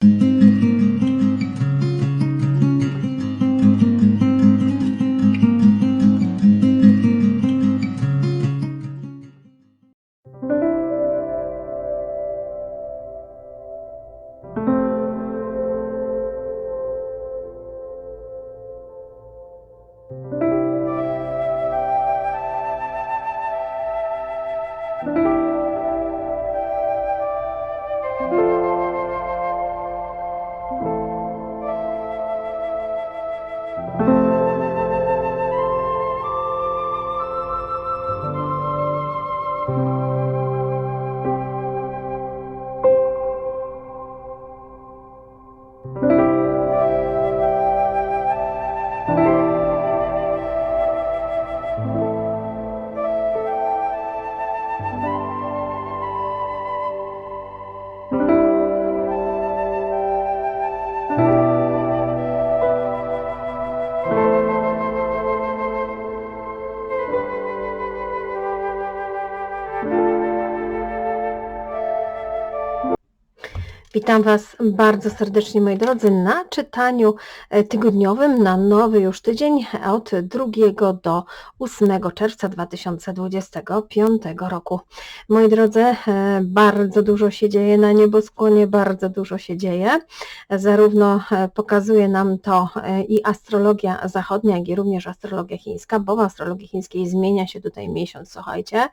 thank mm -hmm. you Witam Was bardzo serdecznie, moi drodzy, na czytaniu e, tygodniowym na nowy już tydzień od 2 do 8 czerwca 2025 roku. Moi drodzy, e, bardzo dużo się dzieje na nieboskłonie, bardzo dużo się dzieje. Zarówno e, pokazuje nam to i astrologia zachodnia, jak i również astrologia chińska, bo w astrologii chińskiej zmienia się tutaj miesiąc, słuchajcie,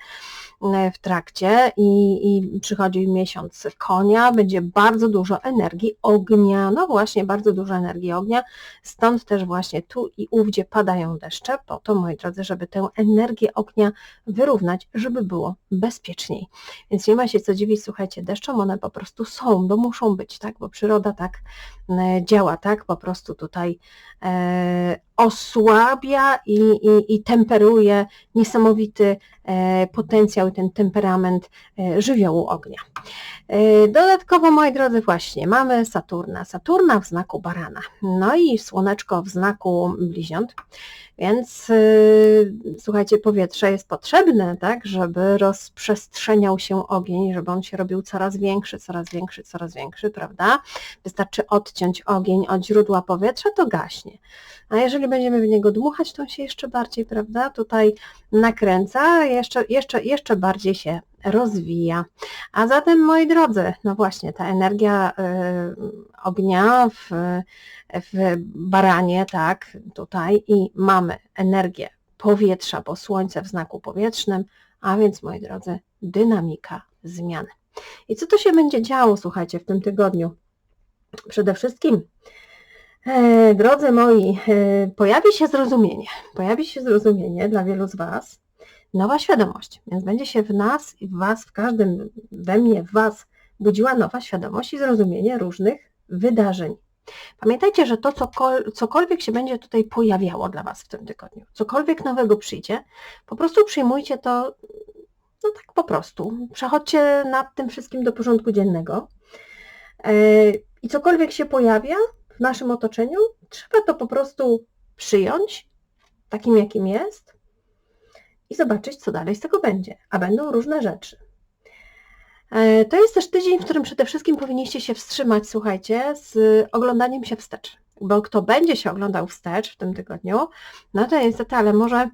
w trakcie i, i przychodzi miesiąc konia, będzie bardzo bardzo dużo energii ognia, no właśnie, bardzo dużo energii ognia, stąd też właśnie tu i ówdzie padają deszcze, po to, moi drodzy, żeby tę energię ognia wyrównać, żeby było bezpieczniej. Więc nie ma się co dziwić, słuchajcie, deszczom one po prostu są, bo muszą być, tak, bo przyroda tak e, działa, tak, po prostu tutaj e, osłabia i, i, i temperuje niesamowity e, potencjał i ten temperament e, żywiołu ognia. E, dodatkowo, moi drodzy, właśnie mamy Saturna. Saturna w znaku barana, no i Słoneczko w znaku bliźniąt, więc słuchajcie, powietrze jest potrzebne, tak, żeby rozprzestrzeniał się ogień, żeby on się robił coraz większy, coraz większy, coraz większy, prawda? Wystarczy odciąć ogień od źródła powietrza, to gaśnie. A jeżeli będziemy w niego dmuchać, to on się jeszcze bardziej, prawda, tutaj nakręca, jeszcze, jeszcze, jeszcze bardziej się rozwija. A zatem, moi drodzy, no właśnie, ta energia y, ognia w, w baranie, tak, tutaj i mamy energię powietrza, bo słońce w znaku powietrznym, a więc, moi drodzy, dynamika zmiany. I co to się będzie działo, słuchajcie, w tym tygodniu? Przede wszystkim E, drodzy moi, e, pojawi się zrozumienie. Pojawi się zrozumienie dla wielu z Was, nowa świadomość, więc będzie się w nas i w Was, w każdym, we mnie, w Was budziła nowa świadomość i zrozumienie różnych wydarzeń. Pamiętajcie, że to cokolwiek się będzie tutaj pojawiało dla Was w tym tygodniu, cokolwiek nowego przyjdzie, po prostu przyjmujcie to, no tak po prostu. Przechodźcie nad tym wszystkim do porządku dziennego e, i cokolwiek się pojawia, w naszym otoczeniu, trzeba to po prostu przyjąć takim, jakim jest i zobaczyć, co dalej z tego będzie. A będą różne rzeczy. E, to jest też tydzień, w którym przede wszystkim powinniście się wstrzymać, słuchajcie, z oglądaniem się wstecz. Bo kto będzie się oglądał wstecz w tym tygodniu, no to niestety, ale może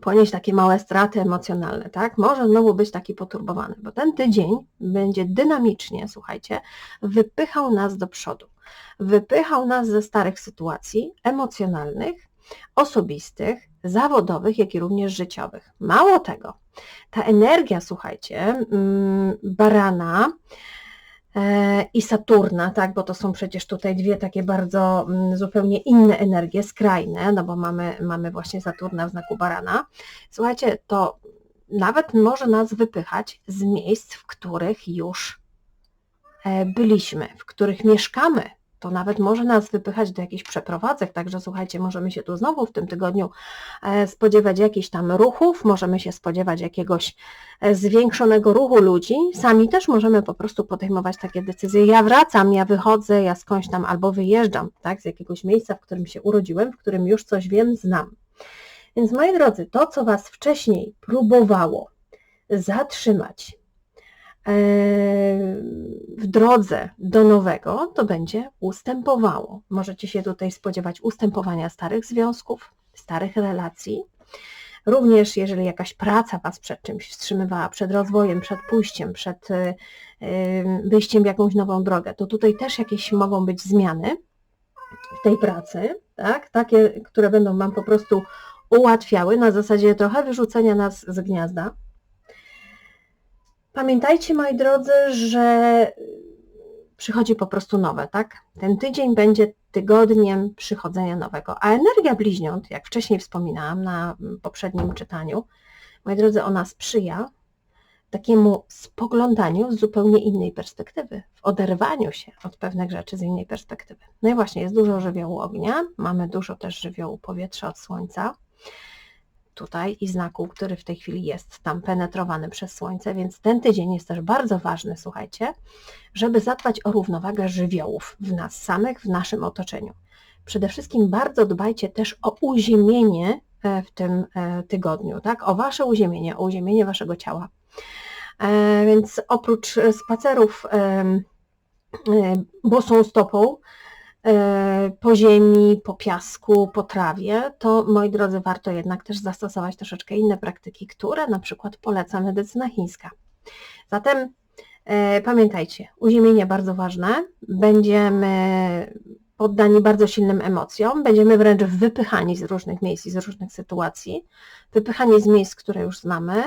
ponieść takie małe straty emocjonalne, tak? Może znowu być taki poturbowany, bo ten tydzień będzie dynamicznie, słuchajcie, wypychał nas do przodu. Wypychał nas ze starych sytuacji emocjonalnych, osobistych, zawodowych, jak i również życiowych. Mało tego, ta energia, słuchajcie, mm, barana, e, i Saturna, tak, bo to są przecież tutaj dwie takie bardzo mm, zupełnie inne energie, skrajne, no bo mamy, mamy właśnie Saturna w znaku barana. Słuchajcie, to nawet może nas wypychać z miejsc, w których już e, byliśmy, w których mieszkamy, to nawet może nas wypychać do jakichś przeprowadzek, także słuchajcie, możemy się tu znowu w tym tygodniu e, spodziewać jakichś tam ruchów, możemy się spodziewać jakiegoś e, zwiększonego ruchu ludzi, sami też możemy po prostu podejmować takie decyzje, ja wracam, ja wychodzę, ja skądś tam albo wyjeżdżam, tak, z jakiegoś miejsca, w którym się urodziłem, w którym już coś wiem, znam. Więc moi drodzy, to co Was wcześniej próbowało zatrzymać, w drodze do nowego to będzie ustępowało. Możecie się tutaj spodziewać ustępowania starych związków, starych relacji. Również jeżeli jakaś praca Was przed czymś wstrzymywała, przed rozwojem, przed pójściem, przed y, wyjściem w jakąś nową drogę, to tutaj też jakieś mogą być zmiany w tej pracy, tak? takie, które będą Wam po prostu ułatwiały na zasadzie trochę wyrzucenia nas z gniazda. Pamiętajcie, moi drodzy, że przychodzi po prostu nowe, tak? Ten tydzień będzie tygodniem przychodzenia nowego, a energia bliźniąt, jak wcześniej wspominałam na poprzednim czytaniu, moi drodzy, ona sprzyja takiemu spoglądaniu z zupełnie innej perspektywy, w oderwaniu się od pewnych rzeczy z innej perspektywy. No i właśnie, jest dużo żywiołu ognia, mamy dużo też żywiołu powietrza od słońca, tutaj i znaku, który w tej chwili jest tam penetrowany przez Słońce, więc ten tydzień jest też bardzo ważny, słuchajcie, żeby zadbać o równowagę żywiołów w nas samych, w naszym otoczeniu. Przede wszystkim bardzo dbajcie też o uziemienie e, w tym e, tygodniu, tak? O wasze uziemienie, o uziemienie waszego ciała. E, więc oprócz spacerów bosą stopą, po ziemi, po piasku, po trawie, to moi drodzy, warto jednak też zastosować troszeczkę inne praktyki, które na przykład poleca medycyna chińska. Zatem e, pamiętajcie, uziemienie bardzo ważne, będziemy poddani bardzo silnym emocjom, będziemy wręcz wypychani z różnych miejsc i z różnych sytuacji, wypychani z miejsc, które już znamy,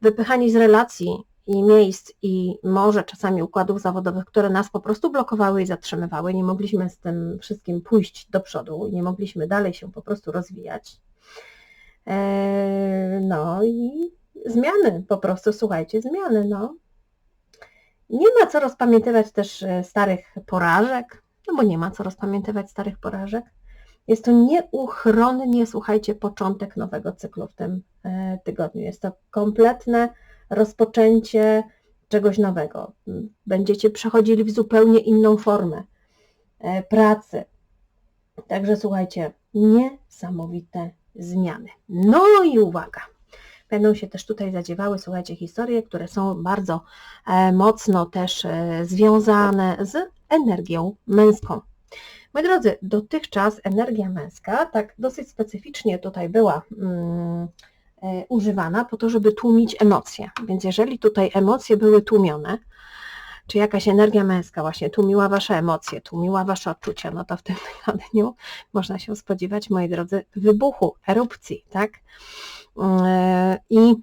wypychani z relacji, i miejsc i może czasami układów zawodowych, które nas po prostu blokowały i zatrzymywały. Nie mogliśmy z tym wszystkim pójść do przodu, nie mogliśmy dalej się po prostu rozwijać. E, no i zmiany, po prostu słuchajcie, zmiany, no. Nie ma co rozpamiętywać też e, starych porażek, no bo nie ma co rozpamiętywać starych porażek. Jest to nieuchronnie, słuchajcie, początek nowego cyklu w tym e, tygodniu. Jest to kompletne rozpoczęcie czegoś nowego. Będziecie przechodzili w zupełnie inną formę e, pracy. Także słuchajcie, niesamowite zmiany. No i uwaga, będą się też tutaj zadziewały, słuchajcie, historie, które są bardzo e, mocno też e, związane z energią męską. Moi drodzy, dotychczas energia męska tak dosyć specyficznie tutaj była mm, E, używana po to, żeby tłumić emocje. Więc jeżeli tutaj emocje były tłumione, czy jakaś energia męska właśnie tłumiła Wasze emocje, tłumiła Wasze odczucia, no to w tym tygodniu można się spodziewać, moi drodzy, wybuchu, erupcji, tak? E, I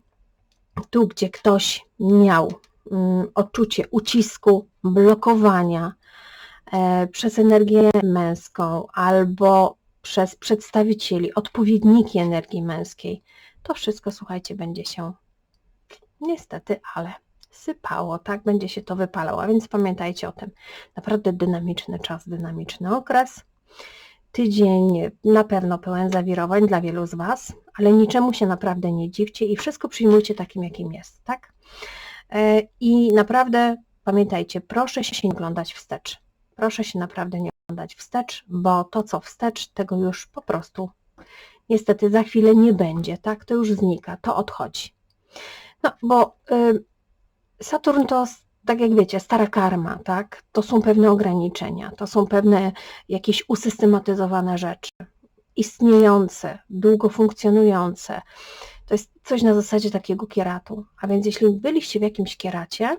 tu, gdzie ktoś miał mm, odczucie ucisku, blokowania e, przez energię męską albo przez przedstawicieli, odpowiedniki energii męskiej, to wszystko, słuchajcie, będzie się niestety, ale sypało, tak? Będzie się to wypalało, a więc pamiętajcie o tym. Naprawdę dynamiczny czas, dynamiczny okres. Tydzień na pewno pełen zawirowań dla wielu z Was, ale niczemu się naprawdę nie dziwcie i wszystko przyjmujcie takim, jakim jest, tak? E, I naprawdę pamiętajcie, proszę się nie oglądać wstecz. Proszę się naprawdę nie oglądać wstecz, bo to, co wstecz, tego już po prostu niestety za chwilę nie będzie, tak? To już znika, to odchodzi. No, bo y, Saturn to, tak jak wiecie, stara karma, tak? To są pewne ograniczenia, to są pewne jakieś usystematyzowane rzeczy, istniejące, długo funkcjonujące. To jest coś na zasadzie takiego kieratu. A więc jeśli byliście w jakimś kieracie,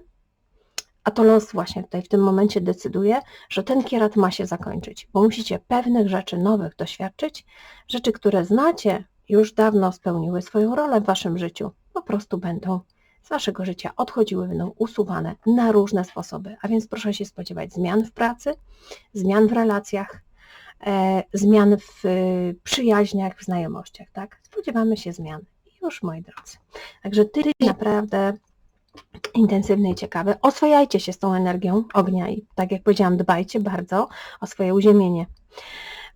a to los właśnie tutaj w tym momencie decyduje, że ten kierat ma się zakończyć, bo musicie pewnych rzeczy nowych doświadczyć, rzeczy, które znacie, już dawno spełniły swoją rolę w waszym życiu, po prostu będą z waszego życia odchodziły, będą usuwane na różne sposoby. A więc proszę się spodziewać zmian w pracy, zmian w relacjach, e, zmian w y, przyjaźniach, w znajomościach, tak? Spodziewamy się zmian. Już, moi drodzy. Także ty naprawdę intensywny i ciekawy. Oswajajcie się z tą energią ognia i tak jak powiedziałam, dbajcie bardzo o swoje uziemienie,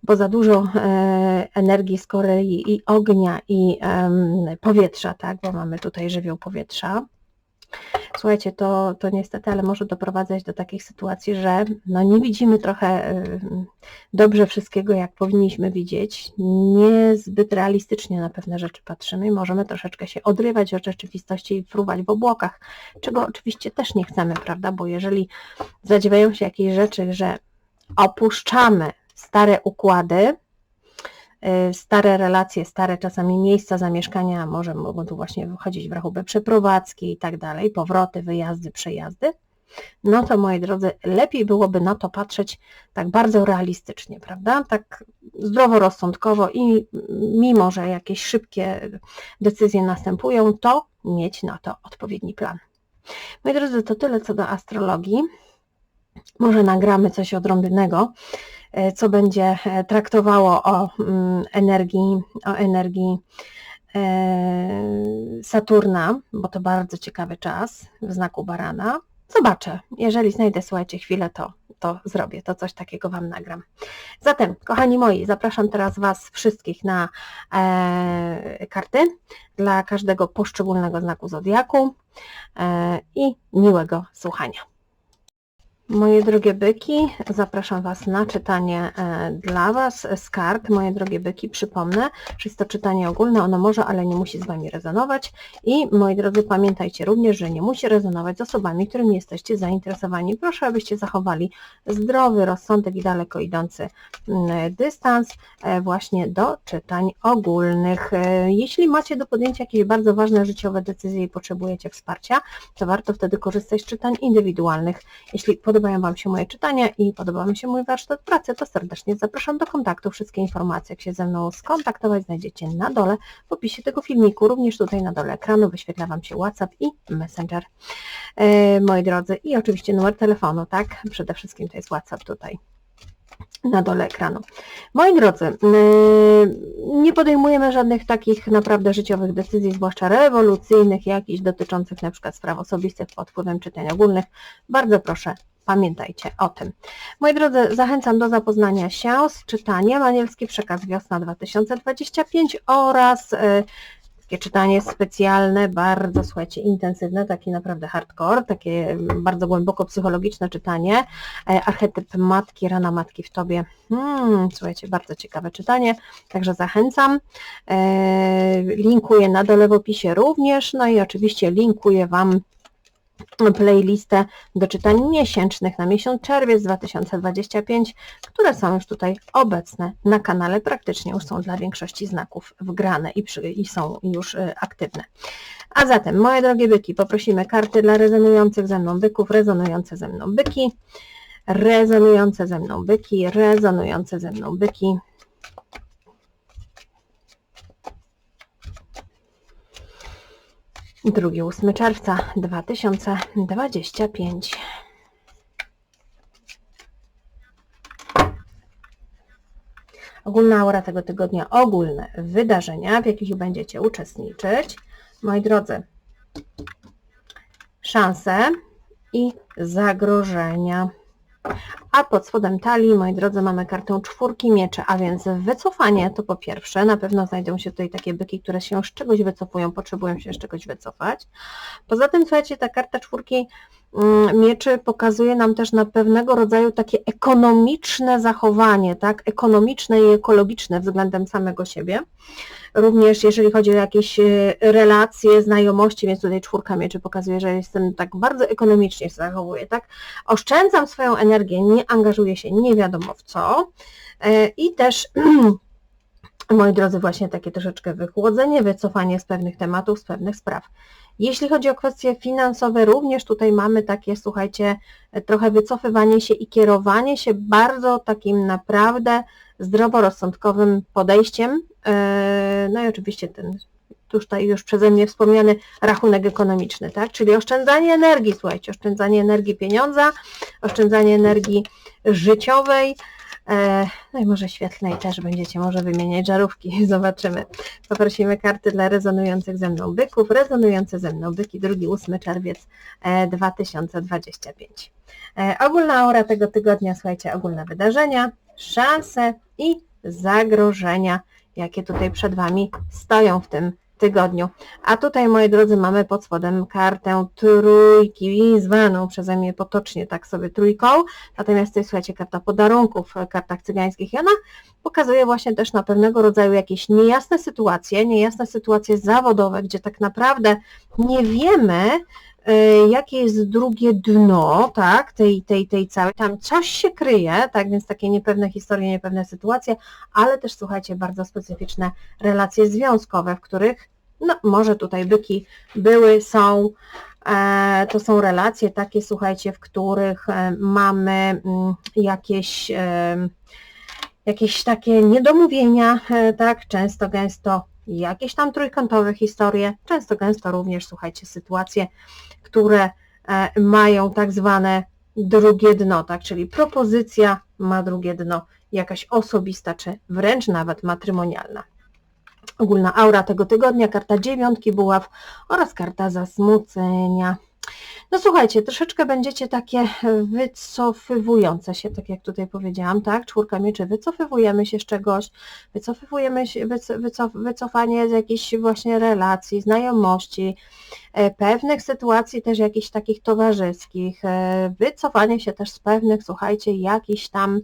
bo za dużo e, energii z kolei i ognia i e, powietrza, tak, bo mamy tutaj żywioł powietrza, Słuchajcie, to, to niestety, ale może doprowadzać do takich sytuacji, że no nie widzimy trochę y, dobrze wszystkiego, jak powinniśmy widzieć. Niezbyt realistycznie na pewne rzeczy patrzymy i możemy troszeczkę się odrywać od rzeczywistości i fruwać w obłokach, czego oczywiście też nie chcemy, prawda? Bo jeżeli zadziewają się jakieś rzeczy, że opuszczamy stare układy, stare relacje, stare czasami miejsca zamieszkania, może mogą tu właśnie wychodzić w rachubę przeprowadzki i tak dalej, powroty, wyjazdy, przejazdy, no to moi drodzy, lepiej byłoby na to patrzeć tak bardzo realistycznie, prawda? Tak zdroworozsądkowo i mimo, że jakieś szybkie decyzje następują, to mieć na to odpowiedni plan. Moi drodzy, to tyle co do astrologii. Może nagramy coś odrębnego, e, co będzie e, traktowało o mm, energii, o energii e, Saturna, bo to bardzo ciekawy czas w znaku barana. Zobaczę. Jeżeli znajdę, słuchajcie, chwilę, to, to zrobię, to coś takiego Wam nagram. Zatem, kochani moi, zapraszam teraz Was wszystkich na e, karty dla każdego poszczególnego znaku zodiaku e, i miłego słuchania. Moje drogie byki, zapraszam Was na czytanie e, dla Was z kart. Moje drogie byki, przypomnę, że jest to czytanie ogólne, ono może, ale nie musi z Wami rezonować. I moi drodzy, pamiętajcie również, że nie musi rezonować z osobami, którymi jesteście zainteresowani. Proszę, abyście zachowali zdrowy rozsądek i daleko idący dystans e, właśnie do czytań ogólnych. E, jeśli macie do podjęcia jakieś bardzo ważne życiowe decyzje i potrzebujecie wsparcia, to warto wtedy korzystać z czytań indywidualnych. Jeśli podobają Wam się moje czytania i podoba mi się mój warsztat pracy, to serdecznie zapraszam do kontaktu. Wszystkie informacje, jak się ze mną skontaktować, znajdziecie na dole w opisie tego filmiku. Również tutaj na dole ekranu wyświetla Wam się WhatsApp i Messenger. E, moi drodzy, i oczywiście numer telefonu, tak? Przede wszystkim to jest WhatsApp tutaj na dole ekranu. Moi drodzy, e, nie podejmujemy żadnych takich naprawdę życiowych decyzji, zwłaszcza rewolucyjnych, jakichś dotyczących na przykład spraw osobistych pod wpływem czytań ogólnych. Bardzo proszę, Pamiętajcie o tym. Moi drodzy, zachęcam do zapoznania się z czytaniem Anielski Przekaz Wiosna 2025 oraz y, takie czytanie specjalne, bardzo, słuchajcie, intensywne, takie naprawdę hardcore, takie bardzo głęboko psychologiczne czytanie. E, archetyp matki, rana matki w tobie. Hmm, słuchajcie, bardzo ciekawe czytanie, także zachęcam. E, linkuję na dole w opisie również, no i oczywiście linkuję Wam playlistę do czytań miesięcznych na miesiąc czerwiec 2025, które są już tutaj obecne na kanale, praktycznie już są dla większości znaków wgrane i, przy, i są już y, aktywne. A zatem, moje drogie byki, poprosimy karty dla rezonujących ze mną byków, rezonujące ze mną byki, rezonujące ze mną byki, rezonujące ze mną byki, 2-8 czerwca 2025. Ogólna aura tego tygodnia, ogólne wydarzenia, w jakich będziecie uczestniczyć. Moi drodzy, szanse i zagrożenia. A pod spodem talii, moi drodzy, mamy kartę czwórki mieczy, a więc wycofanie to po pierwsze, na pewno znajdą się tutaj takie byki, które się z czegoś wycofują, potrzebują się z czegoś wycofać. Poza tym, słuchajcie, ta karta czwórki mieczy pokazuje nam też na pewnego rodzaju takie ekonomiczne zachowanie, tak, ekonomiczne i ekologiczne względem samego siebie również jeżeli chodzi o jakieś e, relacje, znajomości, więc tutaj czwórka mieczy pokazuje, że jestem tak bardzo ekonomicznie się zachowuję, tak? Oszczędzam swoją energię, nie angażuję się nie wiadomo w co e, i też moi drodzy, właśnie takie troszeczkę wychłodzenie, wycofanie z pewnych tematów, z pewnych spraw. Jeśli chodzi o kwestie finansowe, również tutaj mamy takie, słuchajcie, trochę wycofywanie się i kierowanie się bardzo takim naprawdę zdroworozsądkowym podejściem. E, no i oczywiście ten tutaj już przeze mnie wspomniany rachunek ekonomiczny, tak? Czyli oszczędzanie energii, słuchajcie, oszczędzanie energii pieniądza, oszczędzanie energii życiowej, no i może świetlnej też będziecie może wymieniać żarówki, zobaczymy. Poprosimy karty dla rezonujących ze mną byków, rezonujące ze mną byki, 2-8 czerwiec 2025. E, ogólna aura tego tygodnia, słuchajcie, ogólne wydarzenia, szanse i zagrożenia, jakie tutaj przed Wami stoją w tym tygodniu. A tutaj, moi drodzy, mamy pod spodem kartę trójki, zwaną przeze mnie potocznie tak sobie trójką. Natomiast to jest, słuchajcie, karta podarunków w kartach cygańskich i ona pokazuje właśnie też na pewnego rodzaju jakieś niejasne sytuacje, niejasne sytuacje zawodowe, gdzie tak naprawdę nie wiemy, jakie jest drugie dno, tak, tej, tej, tej całej, tam coś się kryje, tak, więc takie niepewne historie, niepewne sytuacje, ale też, słuchajcie, bardzo specyficzne relacje związkowe, w których, no, może tutaj byki były, są, e, to są relacje takie, słuchajcie, w których e, mamy mm, jakieś e, jakieś takie niedomówienia, tak, często, gęsto jakieś tam trójkątowe historie, często, gęsto również, słuchajcie, sytuacje, które e, mają tak zwane drugie dno, tak, czyli propozycja ma drugie dno, jakaś osobista, czy wręcz nawet matrymonialna. Ogólna aura tego tygodnia, karta dziewiątki buław oraz karta zasmucenia. No słuchajcie, troszeczkę będziecie takie wycofywujące się, tak jak tutaj powiedziałam, tak? Czwórka mieczy, wycofywujemy się z czegoś, wycofywujemy się, wycof, wycofanie z jakichś właśnie relacji, znajomości, e, pewnych sytuacji też jakichś takich towarzyskich, e, wycofanie się też z pewnych, słuchajcie, jakichś tam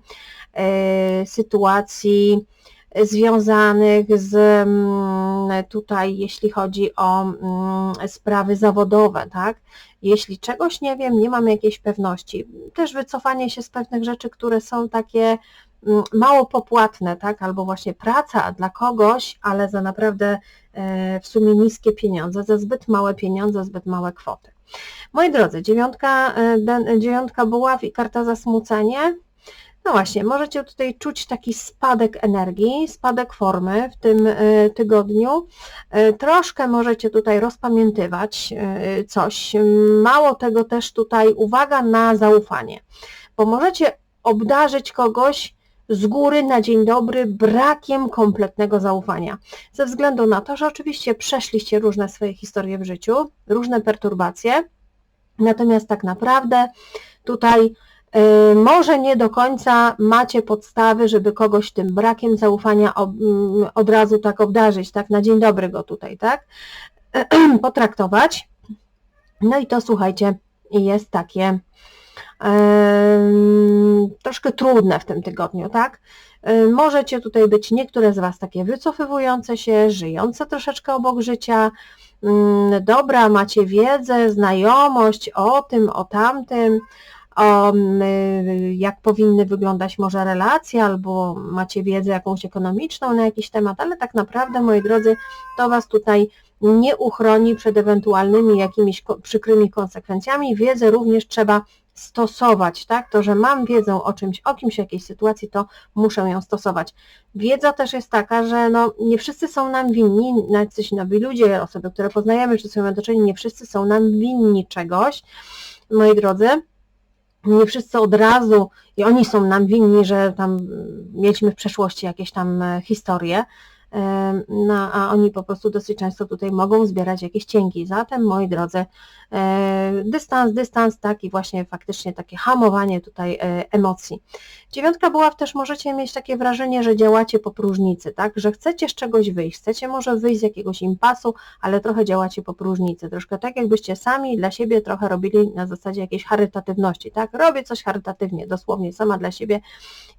e, sytuacji, związanych z mm, tutaj, jeśli chodzi o mm, sprawy zawodowe, tak? Jeśli czegoś nie wiem, nie mam jakiejś pewności, też wycofanie się z pewnych rzeczy, które są takie mm, mało popłatne, tak? Albo właśnie praca dla kogoś, ale za naprawdę e, w sumie niskie pieniądze, za zbyt małe pieniądze, zbyt małe kwoty. Moi drodzy, dziewiątka, e, dziewiątka buław i karta zasmucenie, no właśnie, możecie tutaj czuć taki spadek energii, spadek formy w tym e, tygodniu. E, troszkę możecie tutaj rozpamiętywać e, coś. Mało tego też tutaj uwaga na zaufanie, bo możecie obdarzyć kogoś z góry na dzień dobry brakiem kompletnego zaufania. Ze względu na to, że oczywiście przeszliście różne swoje historie w życiu, różne perturbacje, natomiast tak naprawdę tutaj może nie do końca macie podstawy, żeby kogoś tym brakiem zaufania mm, od razu tak obdarzyć, tak na dzień dobry go tutaj, tak, potraktować. No i to słuchajcie, jest takie troszkę trudne w tym tygodniu, tak? Y, możecie tutaj być niektóre z Was takie wycofywujące się, żyjące troszeczkę obok życia, mm, dobra, macie wiedzę, znajomość o tym, o tamtym, o jak powinny wyglądać może relacje, albo macie wiedzę jakąś ekonomiczną na jakiś temat, ale tak naprawdę, moi drodzy, to Was tutaj nie uchroni przed ewentualnymi jakimiś przykrymi konsekwencjami. Wiedzę również trzeba stosować, tak? To, że mam wiedzę o czymś, o kimś, jakiejś sytuacji, to muszę ją stosować. Wiedza też jest taka, że no, nie wszyscy są nam winni, jacyś nowi ludzie, osoby, które poznajemy, czy są otoczeni, nie wszyscy są nam winni czegoś, moi drodzy nie wszyscy od razu i oni są nam winni, że tam mieliśmy w przeszłości jakieś tam e, historie, no, a oni po prostu dosyć często tutaj mogą zbierać jakieś cienki. Zatem, moi drodzy, dystans, dystans, tak i właśnie faktycznie takie hamowanie tutaj e, emocji. Dziewiątka była też możecie mieć takie wrażenie, że działacie po próżnicy, tak, że chcecie z czegoś wyjść, chcecie może wyjść z jakiegoś impasu, ale trochę działacie po próżnicy, troszkę tak jakbyście sami dla siebie trochę robili na zasadzie jakiejś charytatywności, tak, robię coś charytatywnie, dosłownie sama dla siebie,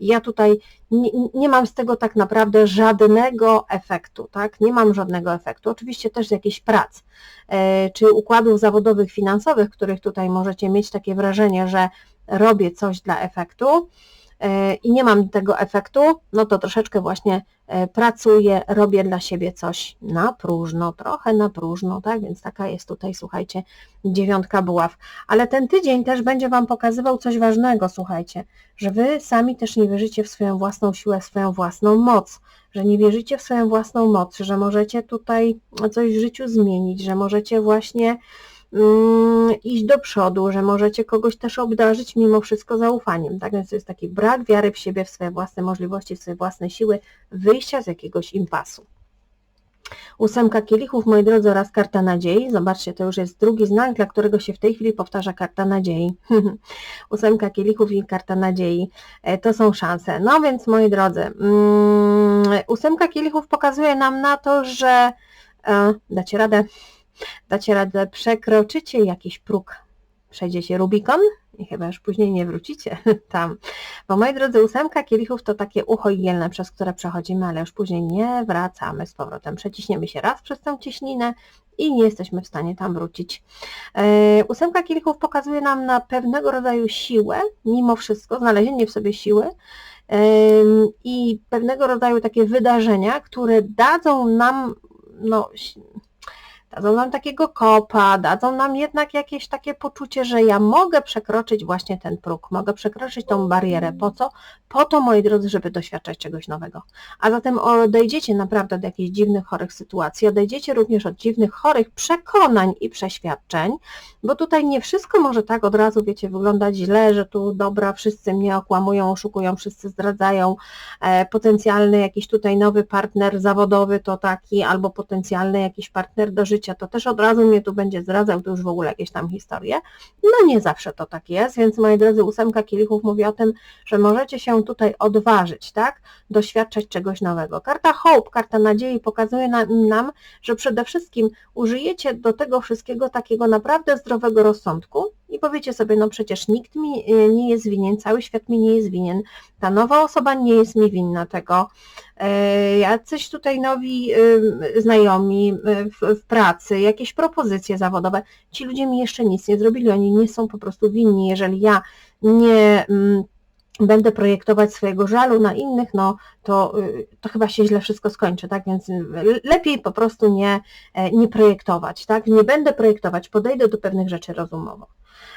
ja tutaj nie, nie mam z tego tak naprawdę żadnego efektu, tak? Nie mam żadnego efektu. Oczywiście też jakichś prac, e, czy układów zawodowych, finansowych, których tutaj możecie mieć takie wrażenie, że robię coś dla efektu, i nie mam tego efektu, no to troszeczkę właśnie e, pracuję, robię dla siebie coś na próżno, trochę na próżno, tak, więc taka jest tutaj, słuchajcie, dziewiątka buław. Ale ten tydzień też będzie Wam pokazywał coś ważnego, słuchajcie, że Wy sami też nie wierzycie w swoją własną siłę, swoją własną moc, że nie wierzycie w swoją własną moc, że możecie tutaj coś w życiu zmienić, że możecie właśnie iść do przodu, że możecie kogoś też obdarzyć mimo wszystko zaufaniem. Tak więc to jest taki brak wiary w siebie, w swoje własne możliwości, w swoje własne siły, wyjścia z jakiegoś impasu. Ósemka kielichów, moi drodzy, oraz karta nadziei. Zobaczcie, to już jest drugi znak, dla którego się w tej chwili powtarza karta nadziei. Ósemka kielichów i karta nadziei. E, to są szanse. No więc, moi drodzy, mm, ósemka kielichów pokazuje nam na to, że E, dacie radę, dacie radę, przekroczycie jakiś próg, przejdziecie Rubikon i chyba już później nie wrócicie tam. Bo moi drodzy, ósemka kielichów to takie ucho igielne, przez które przechodzimy, ale już później nie wracamy z powrotem. Przeciśniemy się raz przez tę cieśninę i nie jesteśmy w stanie tam wrócić. E, ósemka kielichów pokazuje nam na pewnego rodzaju siłę, mimo wszystko, znalezienie w sobie siły, i pewnego rodzaju takie wydarzenia, które dadzą nam no, dadzą nam takiego kopa, dadzą nam jednak jakieś takie poczucie, że ja mogę przekroczyć właśnie ten próg, mogę przekroczyć tą barierę. Po co? Po to, moi drodzy, żeby doświadczać czegoś nowego. A zatem odejdziecie naprawdę od jakichś dziwnych, chorych sytuacji, odejdziecie również od dziwnych, chorych przekonań i przeświadczeń, bo tutaj nie wszystko może tak od razu, wiecie, wyglądać źle, że tu dobra, wszyscy mnie okłamują, oszukują, wszyscy zdradzają, e, potencjalny jakiś tutaj nowy partner zawodowy to taki, albo potencjalny jakiś partner do życia, życia, to też od razu mnie tu będzie zdradzał, to już w ogóle jakieś tam historie. No nie zawsze to tak jest, więc moi drodzy, ósemka kielichów mówi o tym, że możecie się tutaj odważyć, tak? Doświadczać czegoś nowego. Karta Hope, karta nadziei pokazuje nam, że przede wszystkim użyjecie do tego wszystkiego takiego naprawdę zdrowego rozsądku, i powiecie sobie, no przecież nikt mi e, nie jest winien, cały świat mi nie jest winien, ta nowa osoba nie jest mi winna tego, e, jacyś tutaj nowi znajomi e, w, w pracy, jakieś propozycje zawodowe, ci ludzie mi jeszcze nic nie zrobili, oni nie są po prostu winni, jeżeli ja nie mm, będę projektować swojego żalu na innych, no to, y, to chyba się źle wszystko skończy, tak? Więc lepiej po prostu nie, nie projektować, tak? Nie będę projektować, podejdę do pewnych rzeczy rozumowo.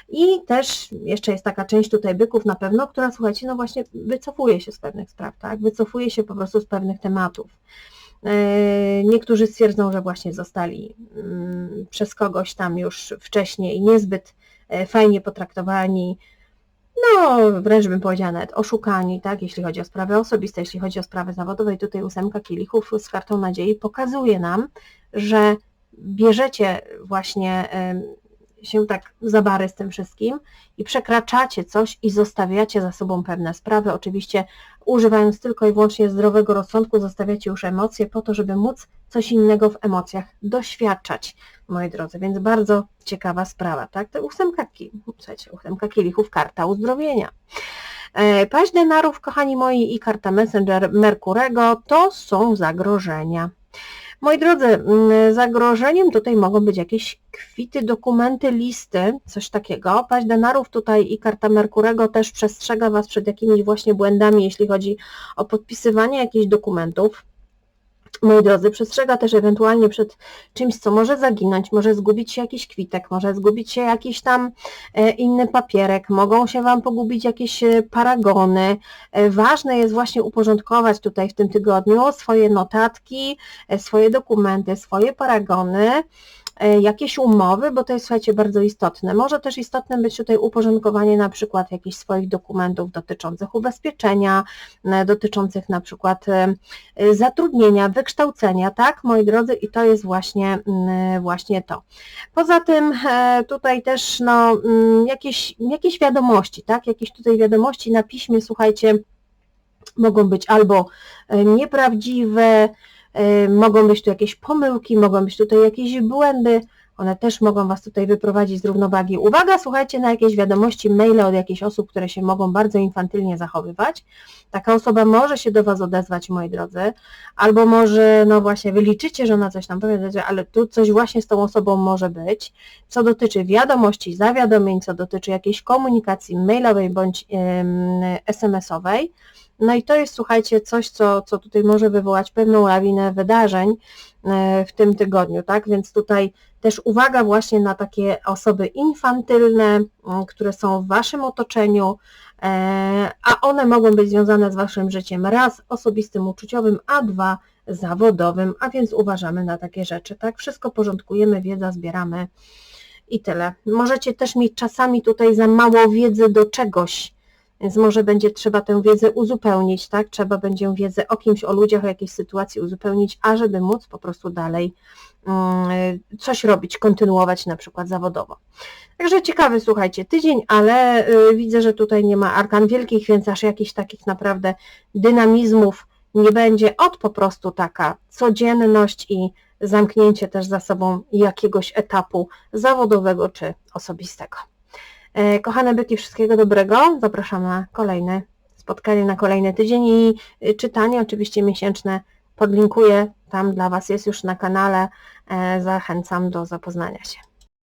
I też jeszcze jest taka część tutaj byków na pewno, która słuchajcie, no właśnie wycofuje się z pewnych spraw, tak? Wycofuje się po prostu z pewnych tematów. E, niektórzy stwierdzą, że właśnie zostali mm, przez kogoś tam już wcześniej niezbyt e, fajnie potraktowani, no wręcz bym powiedziała nawet oszukani, tak, jeśli chodzi o sprawy osobiste, jeśli chodzi o sprawy zawodowe. I tutaj ósemka kielichów z kartą nadziei pokazuje nam, że bierzecie właśnie się tak zabary z tym wszystkim i przekraczacie coś i zostawiacie za sobą pewne sprawy. Oczywiście używając tylko i wyłącznie zdrowego rozsądku, zostawiacie już emocje po to, żeby móc coś innego w emocjach doświadczać, moi drodzy. Więc bardzo ciekawa sprawa, tak? To ósemka, słuchajcie, ósemka kielichów, karta uzdrowienia. E, paź denarów, kochani moi, i karta Messenger Merkurego to są zagrożenia. Moi drodzy, mm, zagrożeniem tutaj mogą być jakieś kwity, dokumenty, listy, coś takiego. Paść denarów tutaj i karta Merkurego też przestrzega Was przed jakimiś właśnie błędami, jeśli chodzi o podpisywanie jakichś dokumentów moi drodzy, przestrzega też ewentualnie przed czymś, co może zaginąć, może zgubić się jakiś kwitek, może zgubić się jakiś tam e, inny papierek, mogą się Wam pogubić jakieś e, paragony. E, ważne jest właśnie uporządkować tutaj w tym tygodniu swoje notatki, swoje dokumenty, swoje paragony, jakieś umowy, bo to jest, słuchajcie, bardzo istotne. Może też istotne być tutaj uporządkowanie na przykład jakichś swoich dokumentów dotyczących ubezpieczenia, e, dotyczących na przykład e, zatrudnienia, wykształcenia, tak, moi drodzy, i to jest właśnie, mm, właśnie to. Poza tym tutaj też no, mm, jakieś, jakieś wiadomości, tak, jakieś tutaj wiadomości na piśmie, słuchajcie, mogą być albo nieprawdziwe, mogą być tu jakieś pomyłki, mogą być tutaj jakieś błędy, one też mogą Was tutaj wyprowadzić z równowagi. Uwaga, słuchajcie na jakieś wiadomości, maile od jakichś osób, które się mogą bardzo infantylnie zachowywać. Taka osoba może się do Was odezwać, moi drodzy, albo może, no właśnie, wyliczycie, że ona coś tam powie, ale tu coś właśnie z tą osobą może być, co dotyczy wiadomości, zawiadomień, co dotyczy jakiejś komunikacji mailowej bądź yy, SMS-owej, no i to jest, słuchajcie, coś, co, co tutaj może wywołać pewną lawinę wydarzeń e, w tym tygodniu, tak? Więc tutaj też uwaga właśnie na takie osoby infantylne, które są w Waszym otoczeniu, e, a one mogą być związane z Waszym życiem raz osobistym, uczuciowym, a dwa zawodowym, a więc uważamy na takie rzeczy, tak? Wszystko porządkujemy, wiedza zbieramy i tyle. Możecie też mieć czasami tutaj za mało wiedzy do czegoś, więc może będzie trzeba tę wiedzę uzupełnić, tak? Trzeba będzie wiedzę o kimś, o ludziach, o jakiejś sytuacji uzupełnić, ażeby móc po prostu dalej mm, coś robić, kontynuować na przykład zawodowo. Także ciekawy, słuchajcie, tydzień, ale y, widzę, że tutaj nie ma arkan wielkich, więc aż jakichś takich naprawdę dynamizmów nie będzie, od po prostu taka codzienność i zamknięcie też za sobą jakiegoś etapu zawodowego czy osobistego. E, Kochane byki, wszystkiego dobrego. Zapraszam na kolejne spotkanie, na kolejny tydzień i y, czytanie oczywiście miesięczne podlinkuję. Tam dla Was jest już na kanale. E, Zachęcam do zapoznania się.